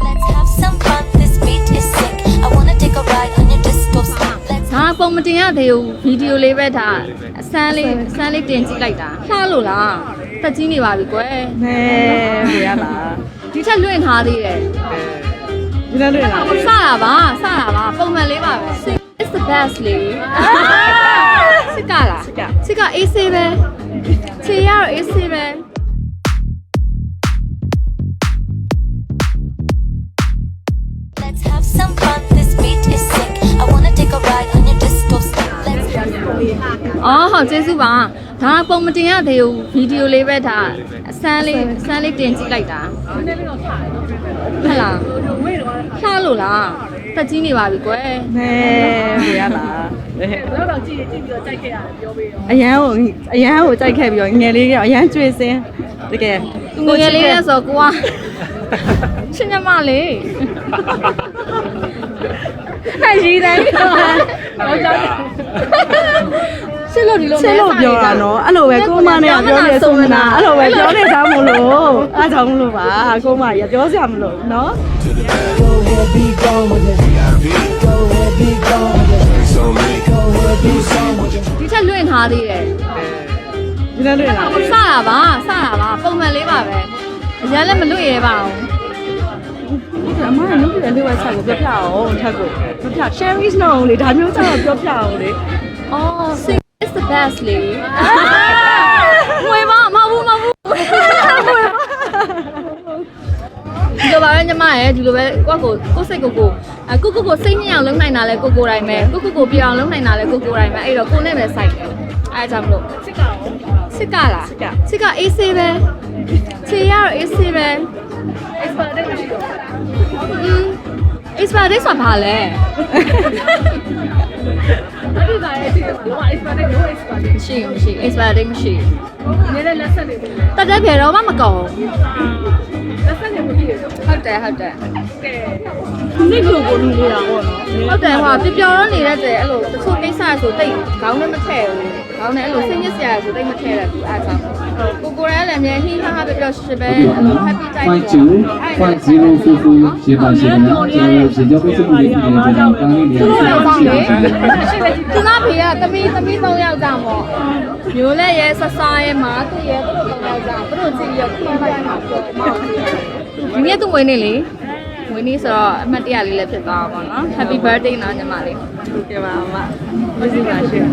Let's have some fun. This beat is sick. I wanna take a ride on your disco stick. Let's ဒါပုံမတင်ရသေးဘူးဗီဒီယိုလေးပဲဒါအစမ်းလေးအစမ်းလေးတင်ကြည့်လိုက်တာလှလို့လားတက်ကြီးနေပါပြီကွယ်နဲပြရလားဒီထက်လွင့်ထားသေးတယ်ဒီနေ့တွေ့လားစတာပါစတာပါပုံမှန်လေးပါပဲ It's the best လေစစ်ကလားစစ်ကစစ်က AC ပဲခြေရတော့ AC ပဲ some fun. This beat is sick. I wanna take a ride on your disco stick. Let's အော်ဟုတ်ကျေးဇူးပါဒါပုံမတင်ရသေးဘူးဗီဒီယိုလေးပဲဒါအစမ်းလေးအစမ်းလေးတင်ကြည့်လိုက်တာဟုတ်လားလှလို့လားတက်ကြီးနေပါပြီကွယ်နဲပြရလားတော့တော့ကြည့်ကြည့်ပြီးတော့ကြိုက်ခဲ့ရတယ်ပြောပေးရောအရန်ကိုအရန်ကိုကြိုက်ခဲ့ပြီးတော့ငယ်လေးကအရန်ကျွေးစင်းတကယ်သူငယ်လေးလဲဆိုကိုက ရှင်ညမလေး ဟဲ့ရီးတိုင်းတော့ရှစ်လို့ဒီလိုချစ်လို့ပြောတာနော်အဲ့လိုပဲကိုမနဲ့ကပြောနေဆိုမနာအဲ့လိုပဲပြောနေသားမလို့အားကြောင့်မလို့ပါကိုမရပြောစရာမလိုနော် Go ahead, be gone with it. Go ahead, be gone with it. Go ahead, be gone with it. ဒီထက်လွင့်ထားသေးတယ်ဒီနေ့တွေ့လားစတာပါစတာပါပုံမှန်လေးပါပဲအရင်လည်းမလွင့်ရဲပါဘူး အမကလုံးပြတဲ့ဝက်ဆိုင်ကိုပြောပြအောင်ထပ်ကိုပြောပြ Sherry's နော်လေဒါမျိုးကျတော့ပြောပြအောင်လေအော် sing is the best လေငွေပါမဟုတ်ဘူးမဟုတ်ဘူးဒီလိုပါပဲညီမရဲ့ဒီလိုပဲကိုယ့်ကိုကိုယ့်စိတ်ကိုကိုအကိုကိုကိုစိတ်ညစ်အောင်လုပ်နိုင်တာလဲကိုကိုတိုင်းပဲကိုကိုကိုပြအောင်လုပ်နိုင်တာလဲကိုကိုတိုင်းပဲအဲ့တော့ကိုနဲ့ပဲစိုက်တယ်အဲ့ဒါကြောင့်မလို့စစ်ကရောစစ်ကလားစစ်ကစစ်က AC ပဲခြေရတော့ AC ပဲ expert တဲ့ရှိတော့อืม expert တဲ့ဆိုတာဘာလဲမရှိဘူးမရှိ expert တိတ်မရှိနည်းနည်းလက်ဆက်နေတယ်တက်တက်ပြေတော့မှမကုန်လက်ဆက်နေမဖြစ်ဟုတ်တယ်ဟုတ်တယ်နိကိုကိုလူနေတာပေါ့နော်ဟုတ်တယ်ဟိုပျော်ပျော်တော့နေတဲ့တဲ့အဲ့လိုတချို့ကိစ္စဆိုတိတ်ခေါင်းနဲ့မထည့်ဘူးခေါင်းနဲ့အဲ့လိုစိတ်ညစ်စရာဆိုတိတ်မထည့်ရဘူးအားကြောင့် ကိုကိုရဲလည်းအမြဲဟင်းဟာဟာပျော်ပျော်ရှိပဲအဲ့လို happy time 5 2 5 0 4 4ရေပါရှင်ဗျာကျွန်တော်ရေကြောပိတ်ဆို့မှုတွေပြည်နေတဲ့တောင်းလေးတွေသူတို့ဆလည်းရာပေါင်းရှိလေတယ်သူကဖေကတမီးတမီး၃ယောက်ကြောင့်ပေါ့မျိုးလည်းရဲဆဆာရဲမာသူရဲသူတို့၃ယောက်ကြောင့်သူတို့ကြည့်ရခင်းလိုက်မှာပေါ့ဒီနေ့သူဝင်နေလေဝင်နေဆိုတော့အမှတ်တရလေးလည်းဖြစ်သွားပါတော့နော် Happy birthday နော်ညီမလေးဟုတ်ကဲ့ပါအမကျေးဇူးပါရှင်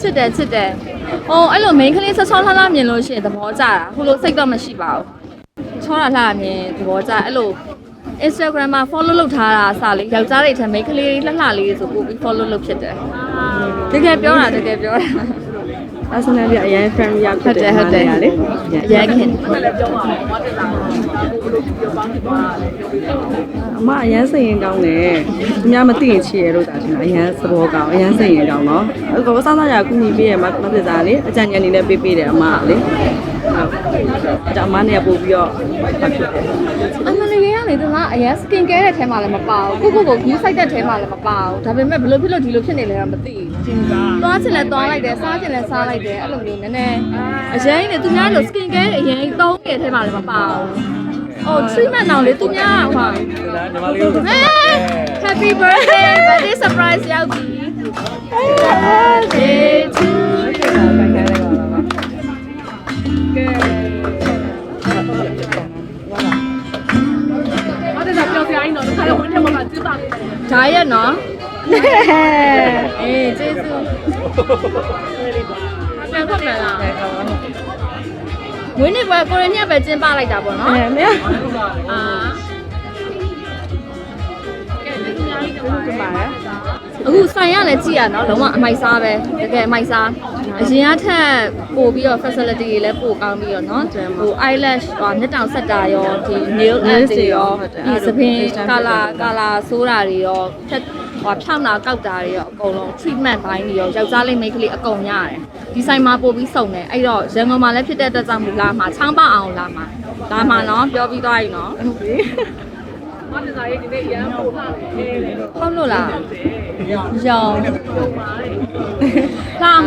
ချစ်တယ်ချစ်တယ်။အော်အဲ့လို main ကလေးဆောဆောလှလှမြင်လို့ရှိရင်သဘောကျတာ။ဟိုလိုစိတ်တော့မရှိပါဘူး။ချောတာလှမြင်သဘောကျအဲ့လို Instagram မှာ follow လုပ်ထားတာအစားလေးယောက်ျားတွေထက် main ကလေးလှလှလေးဆိုပို့ပြီး follow လုပ်ဖြစ်တယ်။တကယ်ပြောတာတကယ်ပြောတာ personally အရင် friend ရောက်ဟုတ်တယ်ဟုတ်တယ်လေအရင်ခင် အမအရန်စိတ်ရင်ကောင်းတယ်သူများမသိရင်ချစ်ရလို့တာရှင်အရန်သဘောကောင်းအရန်စိတ်ရင်ကောင်းနော်အခုကောစားစားရကူညီပေးရမမသစ္စာလေအကြံဉာဏ်နေလည်းပေးပေးတယ်အမကလေဟုတ်အကြအမနဲ့ပို့ပြီးတော့ဖတ်ဖြစ်တယ်အမလေးလေးကနေသူကအရင် skin care တဲ့ထဲမှာလည်းမပါဘူးကိုကိုကို view site တဲ့ထဲမှာလည်းမပါဘူးဒါပေမဲ့ဘယ်လိုဖြစ်လို့ဒီလိုဖြစ်နေလဲတော့မသိဘူးသွားချင်လဲသွားလိုက်တယ်စားချင်လဲစားလိုက်တယ်အဲ့လိုမျိုးနည်းနည်းအရင်နေသူများလို့ skin care အရင်သုံးနေတဲ့ထဲမှာလည်းမပါဘူး အော် treatment တော့လေသူများဟို ဟဲ Happy birthday birthday surprise ရောက်ပြီ Birthday to you ဒါရက်နော်အေးကျေးဇူးပြန်ဖတ်မယ်လား ဝင်းနေပွဲကိုရင်းညက်ပဲကျင်းပလိုက်တာပေါ့နော်အဲမရအာပါရအခုဆိုင်ရလည်းကြည့်ရနော်လုံးဝအမိုက်စားပဲတကယ်အမိုက်စားအရင်ကထက်ပို့ပြီးတော့ facility တွေလည်းပို့ကောင်းပြီးတော့နော်ဟို eyelash ဟိုမျက်တောင်ဆက်တာရောဒီ nail art တွေရောဒီသပင် color color ဆိုးတာတွေရောဖြတ် ဟိုဖြောင်းတာကောက်တာတွေရောအကုန်လုံး treatment ဘိုင်းတွေရောယောက်ျားလေးမိန်းကလေးအကုန်ရတယ်ဒီဆိုင်မှာပို့ပြီးစုံတယ်အဲ့တော့ရန်ကုန်မှာလည်းဖြစ်တဲ့အတွက်ကြောင့်မူလာမှာချောင်းပအောင်လာမှာလာမှာနော်ပြောပြီးသွားပြီနော်ဟုတ်ပြီဟုတ်လို့လားရောင်လှ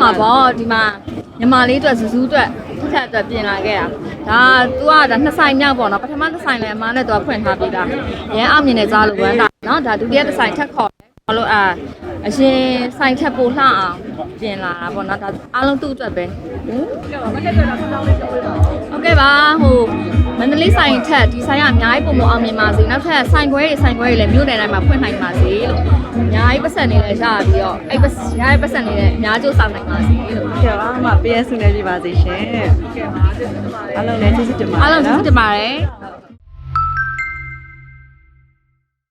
မှာပေါ့ဒီမှာညီမလေးအတွက်စူးစူးအတွက်ထက်ထက်အတွက်ပြင်လာခဲ့တာဒါ तू ကဒါနှစ်ဆိုင်မြောက်ပေါ့နော်ပထမတစ်ဆိုင်လည်းအမားနဲ့ तू ဖွင့်ထားပြီးသားရန်အောင်မြင်နေကြလို့ဝမ်းတာနော်ဒါဒုတိယတစ်ဆိုင်ထက်ခေါ် တယ်ခေါ်လို့အာအရင်ဆိုင်ထက်ပိုလှအောင်ပြင်လာတာပေါ့နော်ဒါအားလုံးသူ့အတွက်ပဲဟုတ်ကဲ့ပါဟိုမန္တလေးဆိုင်ထက်ဒီဆိုင်ကအများကြီးပုံမအောင်မြင်ပါစေနောက်ထပ်ဆိုင်ခွဲတွေဆိုင်ခွဲတွေလည်းမြို့နယ်တိုင်းမှာဖွင့်နိုင်ပါစေလို့အများကြီးပတ်စံနေလဲရပြီးတော့အဲ့ပတ်ရတဲ့ပတ်စံနေလည်းအများကျိုးဆောင်နိုင်ပါစေလို့ကဲပါအမပေးရဆုနေပြပါစေရှင်ဟုတ်ကဲ့ပါကျေးဇူးတင်ပါတယ်အားလုံးလည်းကျေးဇူးတင်ပါတယ်အားလုံးကျေးဇူးတင်ပါတယ်ဟု